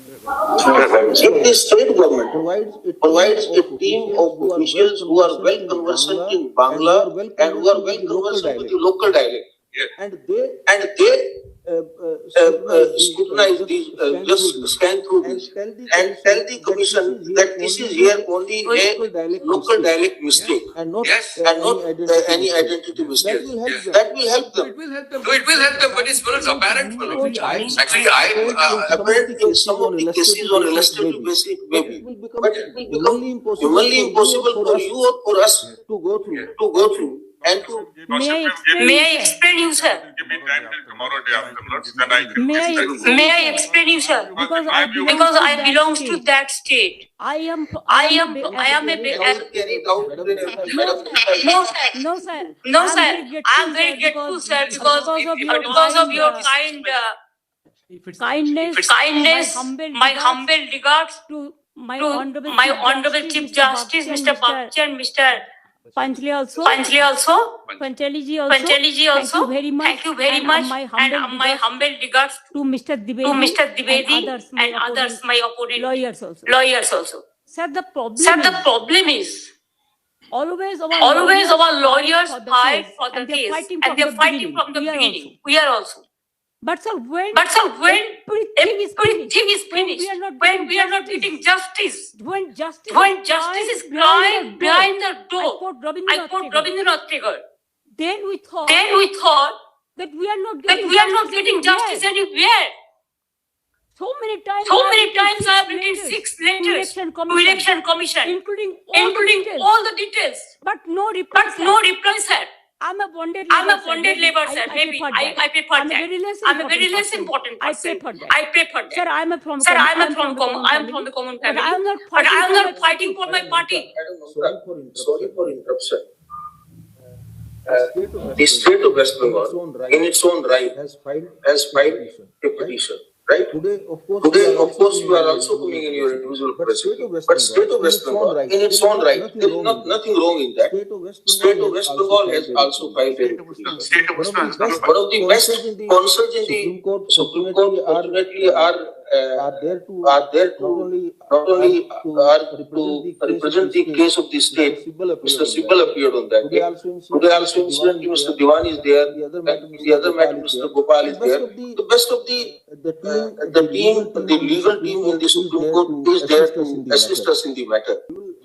If the state government provides a provides a team of officials who are well conversant in Bangla and who are well conversant with the local dialect, And they and they scrutinize these, uh, just scan through and this tell the and tell the commission that this is here only a dialect local mistake dialect mistake and not Yes, uh, and not uh, any identity mistake. will help them. That will help them. It will help them. No, it will help them, but it's well, it's apparent. well, I- Actually, I, uh, Apparent in some of the cases on illustrative basis, maybe, It will become but it will humanly become impossible humanly impossible for for us you or for us to go through. To go through and to May I explain? May I explain you, sir? Give me time till tomorrow, day afterwards, then I can. May I explain. May I explain you, sir? Because I belong Because to I that belongs to state. that state. I am. I am, I am a, bit- Now carry it out, Madam, Madam, no, sir. No, sir. No, I'm sir. very I'm very grateful, sir, because, because of your kind, uh, kindness. kindness, my humble regards To my to honorable. my honorable Chief Justice, Mr. And Mr. Panchali also. Panchali also, Panchali ji also. Panchali ji Thank you very much. Thank you very And much. my humble uh, my regards humble regards To Mr. Dwivedi. to Mr. and others, my and others, my opponent, Lawyers also. lawyers also. Sir, the problem. Sir, the problem is, Always our. always our lawyers for the fight case, for the and they're case and they're the fighting from the beginning. We are also. But sir, when. But sir, when Everything is finished. everything is When finished, we are not when getting we are not justice. getting justice, When justice. when justice is crying behind the I door, quote I Rabindranath quote Tagore. Rabindranath Tagore, Then we thought. then we thought That we are not that getting. we are not justice getting anywhere. justice anywhere. So many times. So I have many written times I have six written letters six to letters Election to commission. election commission, Including all the including details. all the details, But no reply. but sir. no reply, sir. I'm a bonded I'm a bonded Maybe labor, I- sir. I Maybe prefer I, that. I prefer I'm a that. very less I'm a important very less person. important I person. prefer that. I prefer Sir, that. I'm a from. Sir, I'm I'm a from common, I'm from the common But family. I'm not But fighting. I'm for not my- fighting for my party. Madam Mamta, sorry for interruption. State of uh, uh, The state of West Bengal, in its own right, has filed has filed a petition, right? Today, of course, Today, of course, you are also coming in your individual capacity. But state of West Bengal, in its own right, there is not, nothing wrong in that. State of West Bengal has also filed a State of West Bengal, one of the best concerns in the Supreme Court, fortunately, are are there to. are there to not only. not only are to are to represent the case of the state. Mr. Sibal appeared on that day. also incidentally. Today also incidentally, Mr. Diwan is there, The other and matter, the other matter, Mr. Gopal is The best there. of the- The best of the, The uh, team. the the legal team in the Supreme Court is there to assist us in the matter.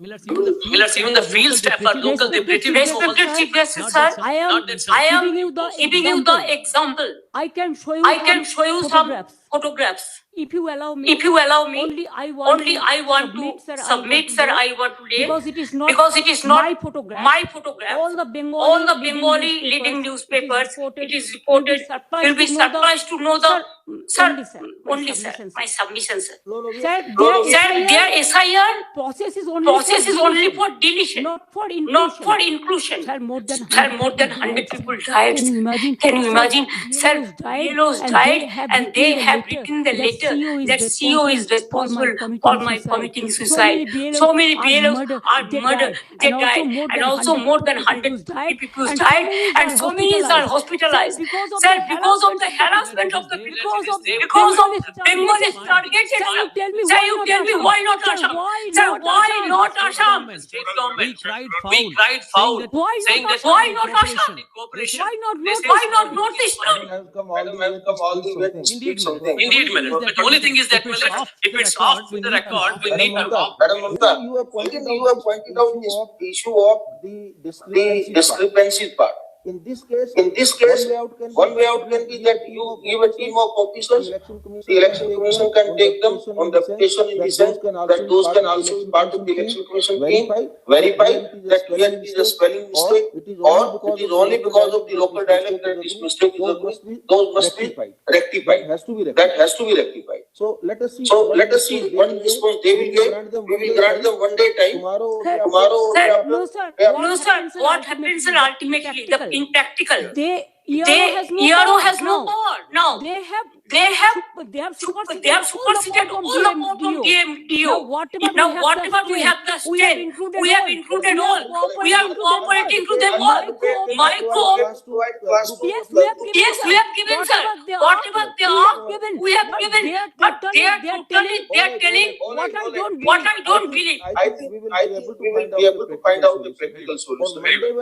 Millers, even the field staff are local, they pretty much. Respected Chief Justice, sir, I am Not that, sir. I am giving you the giving you the example. I can show you. I can show you some photographs. Photographs. If you allow me. If you allow me, Only I want. only I want to submit, sir, I want to lay, Because it is not. because it is not My photograph. my photograph. All the Bengali. All the leading Bengali newspapers, leading newspapers, it is reported, you'll be to know the- surprised to know the, Sir, sir, only sir, my only sir, submission, my submission, sir. No, no, we- Sir, No, no, their Sir, their SIR process is only. process for is only deletion, for deletion, Not for inclusion. not for inclusion. Sir, more than. Sir, more than hundred people died. Can you imagine? Can you imagine? Sir, BLOs died and they have written the letter CEO that CEO is responsible for my committing suicide. So many BLOs are murdered, they died, and also more than 100 people died, and so many are hospitalized. Sir, because of the harassment of the because of because of Bengal is targeted. Sir, you tell me why not Asham? Sir, why not Asham? We cried foul, saying that why not Assam? Why not Why not Northeast? Madam, come all the way. Indeed, madam. But the only thing is that, If it's well, off if the it's record, off we the need record, we Madam need to. Mamta, Madam Mamta, you have pointed out the issue of the the discrepancy part. Discrepancy part. In this case. In this case, one way out can one be way out can be that you give a team of The officers, election commission. the election commission can take them on the application in the sense that those can also be part of the election commission team, verify that here it is a spelling mistake, or it is only because of the local dialect that this mistake is occurring, those must be That rectified. has to be That has to be rectified. So let us see. So let us see response what they will response they will give. We will grant them one day time. Tomorrow. Sir, day after. Tomorrow, Sir. No, sir. No, sir, what happens in ultimately, the being practical. They ERO has no ERO power has no power now. They have they have They have superseded. they have superseded all amount of DMDO. Now whatever Now we have whatever the we have the strength, we have included all. We are all. We cooperating to them all. My co- Yes, we have given. Yes, we have given, sir. Whatever they we have are, given. we have given. they are But they are they totally, they are telling What I don't what believe. I don't believe. I think, I think we will be able to find out the practical solution.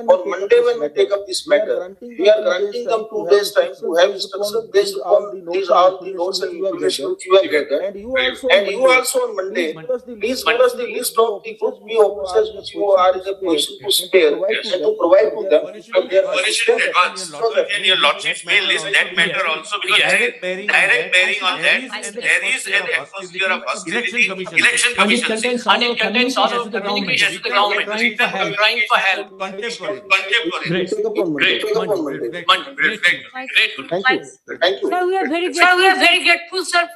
On Monday when we take up this matter, we are granting them two days time to have instruction based upon these all the notes and information which you have gathered. And you also. And you also on Monday, please give us the list of the group B officers which you are in a position to spare and to provide to them from their Furnish in advance. So that- In your lordship's mail list, that matter also because Direct direct, direct bearing on that, there is an atmosphere of hostility, election And it commission. contains And it contains also communication to the government. Trying for help. Trying for help. Contempt for it. Contempt for it. Great. Take up on Monday. Great. Take up on Monday. Great. Great, great. Thank you. Thank you. Sir, we are very Sir, we grateful. are very grateful, sir.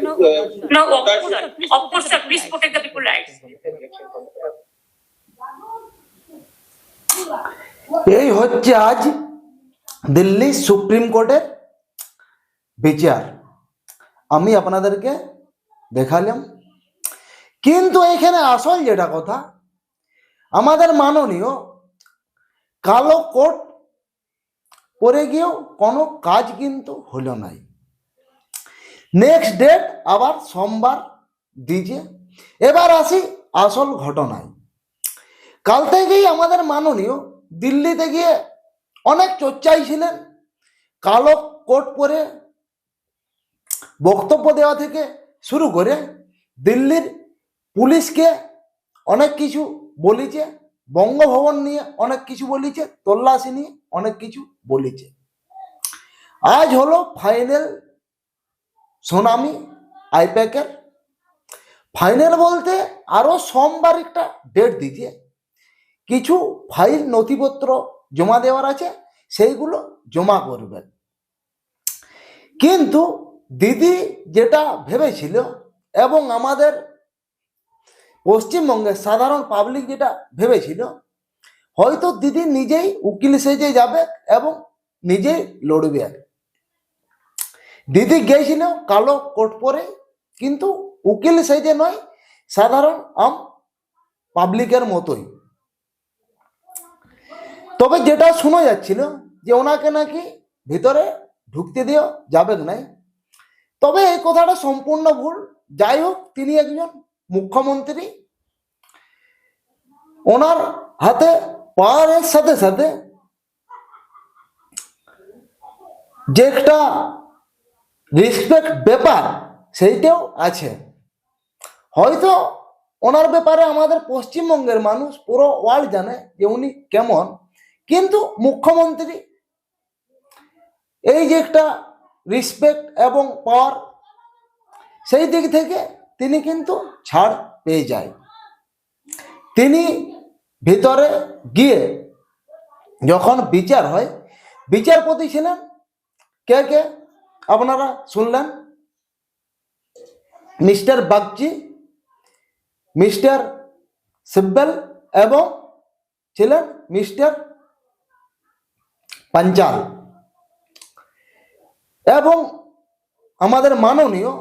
No, uh, No, of course, sir. Of course, sir. Please protect the people rights. এই হচ্ছে আজ Delhi supreme কোর্টের বিচার আমি আপনাদেরকে দেখালাম কিন্তু এখানে আসল যেটা কথা আমাদের মাননীয় কালো কোট পরে গিয়েও কোনো কাজ কিন্তু হলো নাই। নেক্সট ডেট আবার সোমবার দিয়েছে এবার আসি আসল ঘটনায়। কাল থেকেই আমাদের মাননীয় দিল্লিতে গিয়ে অনেক চর্চাই ছিলেন। কালো কোট পরে বক্তব্য দেওয়া থেকে শুরু করে দিল্লির পুলিশকে অনেক কিছু বলিছে, বঙ্গভবন নিয়ে অনেক কিছু বলিছে, তল্লাশি নিয়ে অনেক কিছু বলিছে। আজ হলো ফাইনাল সুনামি আইপ্যাকের। ফাইনাল বলতে আরও সোমবার একটা ডেট দিয়েছে। কিছু ফাইল নথিপত্র জমা দেওয়ার আছে, সেইগুলো জমা করবেন কিন্তু দিদি যেটা ভেবেছিল এবং আমাদের পশ্চিমবঙ্গের সাধারণ পাবলিক যেটা ভেবেছিল, হয়তো দিদি নিজেই উকিল সেজে যাবে এবং নিজেই লড়বে। দিদি গিয়েছিল কালো কোট পরে, কিন্তু উকিল সেজে নয়, সাধারণ আম পাবলিকের মতোই। তবে যেটা শোনা যাচ্ছিল যে ওনাকে নাকি ভিতরে ঢুকতে দেওয়া যাবে নাই, তবে এই কথাটা সম্পূর্ণ ভুল। যাই হোক, তিনি একজন মুখ্যমন্ত্রী, ওনার হাতে পাওয়ারের সাথে সাথে যে একটা রেসপেক্ট ব্যাপার সেইটাও আছে। হয়তো ওনার ব্যাপারে আমাদের পশ্চিমবঙ্গের মানুষ পুরো ওয়ার্ল্ড জানে যে উনি কেমন, কিন্তু মুখ্যমন্ত্রী এই যে একটা রেসপেক্ট এবং পাওয়ার সেই দিক থেকে তিনি কিন্তু ছাড় পেয়ে যায়। তিনি ভিতরে গিয়ে যখন বিচার হয়, বিচারপতি ছিলেন কে কে? আপনারা শুনলেন? মিস্টার বাগচি, মিস্টার সিব্বেল এবং ছিলেন মিস্টার পাঞ্চাল। এবং আমাদের মাননীয়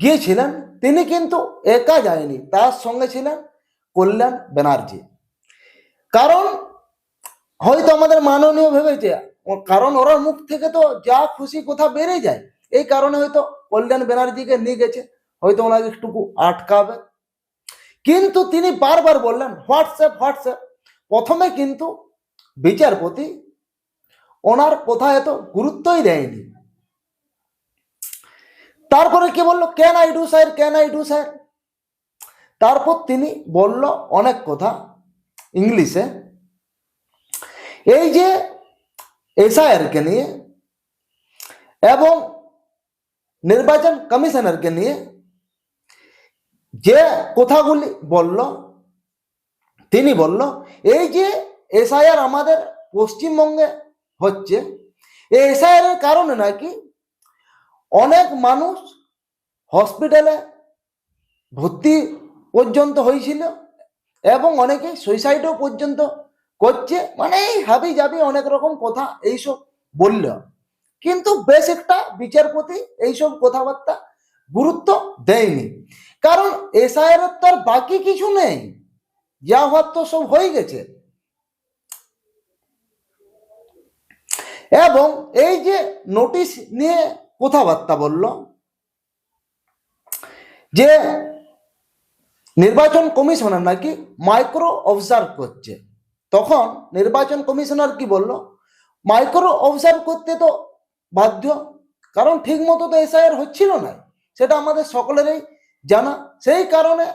গিয়েছিলেন, তিনি কিন্তু একা যায়নি, তার সঙ্গে ছিলেন কল্যাণ ব্যানার্জি। কারণ, হয়তো আমাদের মাননীয় ভেবেছে, কারণ ওরা মুখ থেকে তো যা খুশি কথা বেড়ে যায়, এই কারণে হয়তো কল্যাণ ব্যানার্জিকে নিয়ে গেছে, হয়তো ওনাকে একটুকু আটকাবে। কিন্তু তিনি বারবার বললেন, হোয়াটসঅ্যাপ হোয়াটসঅ্যাপ। প্রথমে কিন্তু বিচারপতি ওনার কথা এত গুরুত্বই দেয়নি। তারপরে কি বলল? Can I do sir can I do sir তারপর তিনি বলল অনেক কথা ইংলিশে। এই যে এসআইআরকে নিয়ে এবং নির্বাচন কমিশনারকে নিয়ে যে কথাগুলি বলল, তিনি বলল, এই যে এসআইআর আমাদের পশ্চিমবঙ্গে হচ্ছে, এই এসআইআর এর কারণে নাকি অনেক মানুষ হসপিটালে ভর্তি পর্যন্ত হয়েছিল এবং অনেকে সুইসাইডও পর্যন্ত করছে। মানে এই হাবি যাবি অনেক রকম কথা এইসব বলল। কিন্তু বেশ একটা বিচারপতি এইসব কথাবার্তা গুরুত্ব দেয়নি। কারণ এসআইয়ের তো আর বাকি কিছু নেই। যা হওয়ার তো সব হয়ে গেছে। এবং এই যে নোটিশ নিয়ে কথাবার্তা বলল যে নির্বাচন কমিশনার নাকি মাইক্রো অবজার্ভ করছে। তখন নির্বাচন কমিশনার কি বলল, মাইক্রো অবজার্ভ করতে তো বাধ্য, কারণ ঠিক মতো তো এসআইআর হচ্ছিল না। সেটা আমাদের সকলেরই জানা। সেই কারণে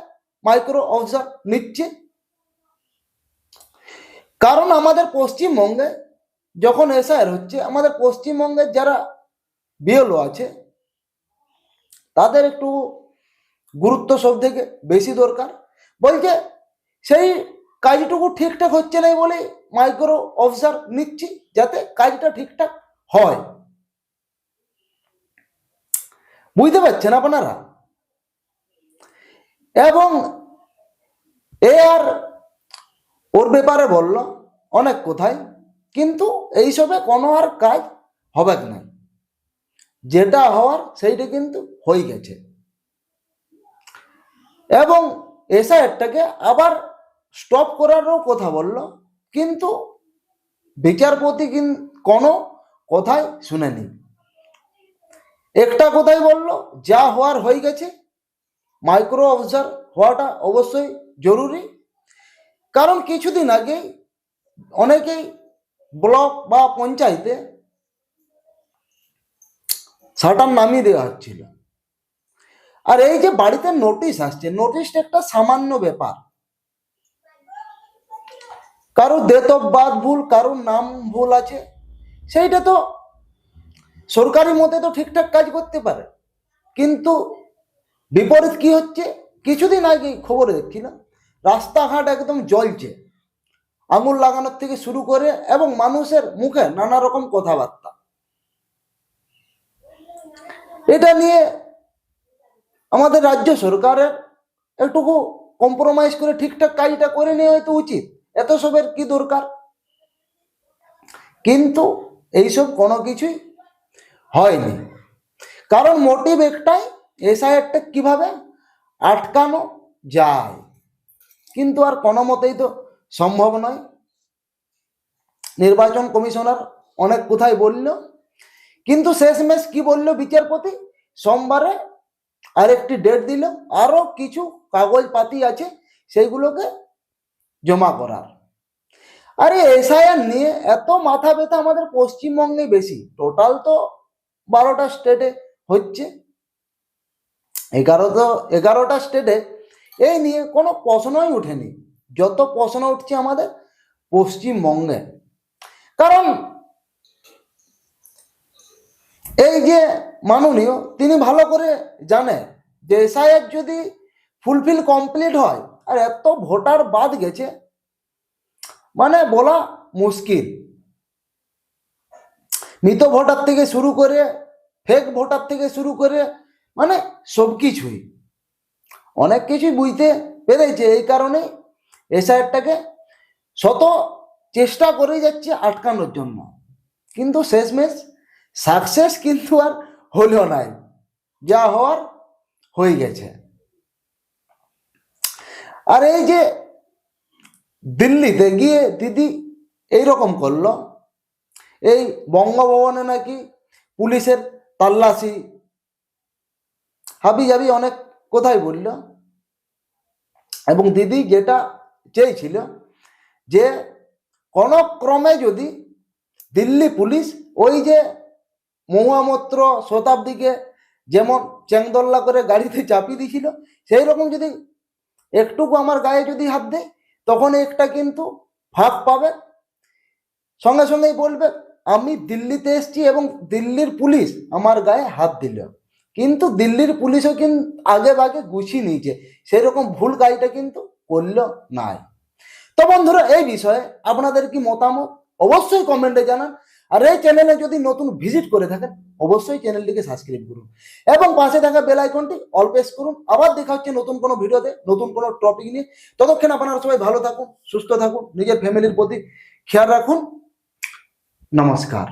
মাইক্রো অবজার্ভ নিচ্ছে। কারণ আমাদের পশ্চিমবঙ্গে যখন এসআইআর হচ্ছে, আমাদের পশ্চিমবঙ্গের যারা বিএলও আছে। তাদের একটু গুরুত্ব সব থেকে বেশি দরকার। বলছে, সেই কাজটুকু ঠিকঠাক হচ্ছে না বলে মাইক্রো অবজার্ভ নিচ্ছি যাতে কাজটা ঠিকঠাক হয়। বুঝতে পারছেন আপনারা? এবং এ আর ওর ব্যাপারে বলল, অনেক কোথায় কিন্তু এইসবে কোনো আর কাজ হবে না। যেটা হওয়ার সেইটা কিন্তু হয়ে গেছে। এবং এসআইআরটাকে আবার স্টপ করারও কথা বলল, কিন্তু বিচারপতি কিন- কথাই শুনেনি। একটা কথাই বলল, যা হওয়ার হয়ে গেছে মাইক্রো অবজার্ভ হওয়াটা অবশ্যই জরুরি। কারণ কিছুদিন আগে অনেকেই ব্লক বা পঞ্চায়েতে শাটার নামিয়ে দেওয়া হচ্ছিল। আর এই যে বাড়িতে নোটিশ আসছে নোটিশটা একটা সামান্য ব্যাপার। কারও বার্থ ভুল কারোর নাম ভুল আছে, সেইটা তো সরকারি মতে তো ঠিকঠাক কাজ করতে পারে। কিন্তু বিপরীত কি হচ্ছে? কিছুদিন আগে খবরে দেখছিলাম, রাস্তাঘাট একদম জ্বলছে। আঙুল লাগানোর থেকে শুরু করে এবং মানুষের মুখে নানা রকম কথাবার্তা। এটা নিয়ে আমাদের রাজ্য সরকারের একটুকু কম্প্রোমাইজ করে ঠিকঠাক কাজটা করে নেওয়া হয়তো উচিত। এত সবের কি দরকার? কিন্তু এইসব কোনো কিছুই হয়নি। কারণ মোটিভ একটাই এসআইআরটা কীভাবে আটকানো যায়? কিন্তু আর কোনো মতেই তো সম্ভব নয়। নির্বাচন কমিশনার অনেক কোথায় বলল। কিন্তু শেষমেশ কি বলল বিচারপতি? সোমবারে আরেকটি ডেট দিল। আরও কিছু কাগজপাতি আছে, সেইগুলোকে জমা করার। আরে এসআইআর নিয়ে এত মাথা ব্যথা আমাদের পশ্চিমবঙ্গে বেশি। টোটাল তো বারোটা স্টেটে হচ্ছে। এগারো তো এগারোটা স্টেটে এই নিয়ে কোনো প্রশ্নই ওঠেনি যত প্রশ্ন উঠছে আমাদের পশ্চিমবঙ্গে। কারণ এই যে মাননীয়, তিনি ভালো করে জানেন যে এসআইআর যদি ফুলফিল কমপ্লিট হয়, আর এত ভোটার বাদ গেছে মানে বলা মুশকিল। মৃত ভোটার থেকে শুরু করে ফেক ভোটার থেকে শুরু করে মানে সব কিছুই। অনেক কিছুই বুঝতে পেরেছে, এই কারণে এসআইআরটাকে শত চেষ্টা করে যাচ্ছে আটকানোর জন্য। কিন্তু শেষমেশ সাকসেস কিন্তু আর হলো নাই। যা হওয়ার হয়ে গেছে। আর এই যে দিল্লিতে গিয়ে দিদি এই রকম করল। এই বঙ্গভবনে নাকি পুলিশের তল্লাশি। হাবি জাবি অনেক কোথায় বলল। এবং দিদি যেটা চেয়েছিল যে কোনো ক্রমে যদি দিল্লি পুলিশ ওই যে মহুয়ামত্র শতাব্দীকে যেমন চ্যাংদোল্লা করে গাড়িতে চাপিয়ে দিয়েছিল সেই রকম যদি একটুকু আমার গায়ে যদি হাত দেয়, তখন একটা কিন্তু ফাঁক পাবে। সঙ্গে সঙ্গেই বলবে, আমি দিল্লিতে এসেছি এবং দিল্লির পুলিশ আমার গায়ে হাত দিল। কিন্তু দিল্লির পুলিশও কিন্তু আগে ভাগে গুছিয়ে নিয়েছে। সেরকম ভুল গাড়িটা কিন্তু করল নাই। তো বন্ধুরা, এই বিষয়ে আপনাদের কি মতামত? অবশ্যই কমেন্টে জানান। আর এই চ্যানেলে যদি নতুন ভিজিট করে থাকেন, অবশ্যই চ্যানেলটিকে সাবস্ক্রাইব করুন। এবং পাশে থাকা বেল আইকনটি অল প্রেস করুন। আবার দেখা হচ্ছে নতুন কোনো ভিডিওতে, নতুন কোনো টপিক নিয়ে। ততক্ষণ আপনারা সবাই ভালো থাকুন, সুস্থ থাকুন, নিজের ফ্যামিলির প্রতি খেয়াল রাখুন। নমস্কার।